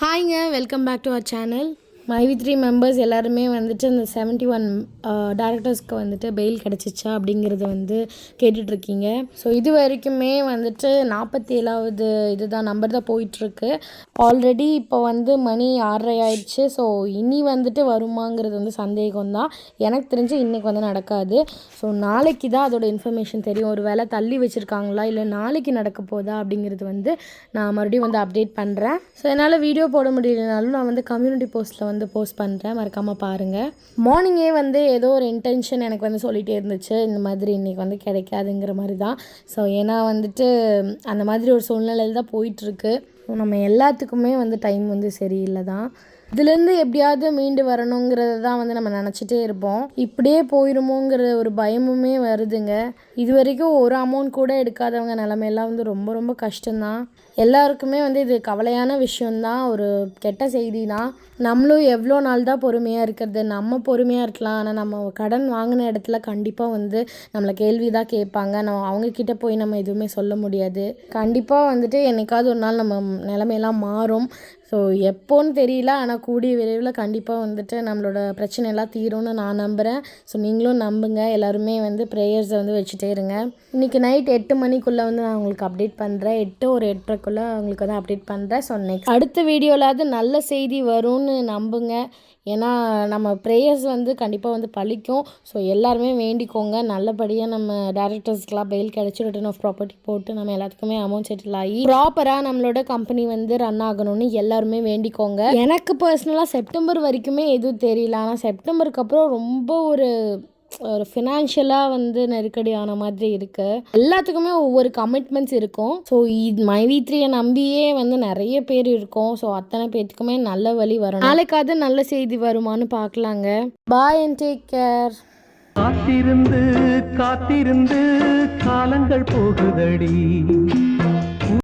ஹாய்ங்க welcome back to our channel. மைவி three members எல்லாருமே வந்துட்டு அந்த செவன்ட்டி ஒன் டேரக்டர்ஸ்க்கு வந்துட்டு பெயில் கிடச்சிச்சா அப்படிங்கிறத வந்து கேட்டுட்ருக்கீங்க. ஸோ இது வரைக்குமே வந்துட்டு நாற்பத்தி ஏழாவது இதுதான் நம்பர் தான் போயிட்டுருக்கு ஆல்ரெடி இப்போ வந்து மணி ஆறரை ஆயிடுச்சு ஸோ இனி வந்துட்டு வருமாங்கிறது வந்து சந்தேகம் தான் எனக்கு தெரிஞ்சு இன்றைக்கி வந்து நடக்காது. ஸோ நாளைக்கு தான் அதோட இன்ஃபர்மேஷன் தெரியும். ஒரு வேளை தள்ளி வச்சுருக்காங்களா இல்லை நாளைக்கு நடக்க போதா அப்படிங்கிறது வந்து நான் மறுபடியும் வந்து அப்டேட் பண்ணுறேன் ஸோ என்னால் வீடியோ போட முடியலனாலும் நான் வந்து கம்யூனிட்டி போஸ்ட்டில் வந்து போஸ்ட் பண்ணுறேன் மறக்காமல் பாருங்கள் மார்னிங்கே வந்து ஏதோ ஒரு இன்டென்ஷன் எனக்கு வந்து சொல்லிகிட்டே இருந்துச்சு. இந்த மாதிரி இன்றைக்கி வந்து கிடைக்காதுங்கிற மாதிரி தான் ஸோ ஏன்னா வந்துட்டு அந்த மாதிரி ஒரு சூழ்நிலையில் தான் போயிட்டுருக்கு நம்ம எல்லாத்துக்குமே வந்து டைம் வந்து சரியில்லை தான் இதுலேருந்து எப்படியாவது மீண்டு வரணுங்கிறத தான் வந்து நம்ம நினச்சிட்டே இருப்போம். இப்படியே போயிடுமோங்கிற ஒரு பயமுமே வருதுங்க. இது வரைக்கும் ஒரு அமௌண்ட் கூட எடுக்காதவங்க நிலமையெல்லாம் வந்து ரொம்ப ரொம்ப கஷ்டம்தான். எல்லாருக்குமே வந்து இது கவலையான விஷயந்தான் ஒரு கெட்ட செய்தி தான் நம்மளும் எவ்வளோ நாள் தான் பொறுமையாக இருக்கிறது. நம்ம பொறுமையாக இருக்கலாம். ஆனால் நம்ம கடன் வாங்கின இடத்துல கண்டிப்பாக வந்து நம்மளை கேள்வி தான் கேட்பாங்க. நம்ம அவங்கக்கிட்ட போய் நம்ம எதுவுமே சொல்ல முடியாது. கண்டிப்பாக வந்துட்டு என்னைக்காவது ஒரு நாள் நம்ம நிலமையெல்லாம் மாறும். ஸோ எப்போன்னு தெரியல. ஆனால் கூடிய விரைவில் கண்டிப்பாக வந்துட்டு நம்மளோட பிரச்சனையெல்லாம் தீரும்னு நான் நம்புகிறேன் ஸோ நீங்களும் நம்புங்க. எல்லாருமே வந்து ப்ரேயர்ஸை வந்து வச்சுட்டே இருங்க. இன்றைக்கி நைட் எட்டு மணிக்குள்ளே வந்து நான் உங்களுக்கு அப்டேட் பண்ணுறேன் எட்டு ஒரு எட்டரைக்குள்ளே உங்களுக்கு வந்து அப்டேட் பண்ணுறேன் ஸோ நெக்ஸ்ட் அடுத்த வீடியோலாவது நல்ல செய்தி வரும்னு நம்புங்க. ஏன்னா நம்ம ப்ரேயர்ஸ் வந்து கண்டிப்பாக வந்து பழிக்கும். ஸோ எல்லாருமே வேண்டிக்கோங்க. நல்லபடியாக நம்ம டேரக்டர்ஸ்க்கெலாம் பெயில் கிடச்சி ரிட்டர்ன் ஆஃப் ப்ராப்பர்ட்டி போட்டு நம்ம எல்லாத்துக்குமே அமௌண்ட் செட்டில் ஆகி ப்ராப்பராக நம்மளோட கம்பெனி வந்து ரன் ஆகணும்னு எல்லாருமே வேண்டிக்கோங்க. எனக்கு பர்சனலாக செப்டம்பர் வரைக்குமே எதுவும் தெரியல. ஆனால் செப்டம்பருக்கு அப்புறம் ரொம்ப ஒரு ஒரு ஃபினான்ஷியலாக வந்து நெருக்கடியான மாதிரி இருக்குது எல்லாத்துக்குமே ஒவ்வொரு கமிட்மெண்ட்ஸ் இருக்கும். ஸோ இது மைவி த்ரீயை நம்பியே வந்து நிறைய பேர் இருக்கும். ஸோ அத்தனை பேர்த்துக்குமே நல்ல வழி வரும் நாளைக்காவது நல்ல செய்தி வருமான்னு பார்க்கலாங்க பாய் அண்ட் டேக் கேர் காத்திருந்து காத்திருந்து காலங்கள் போகுதடி.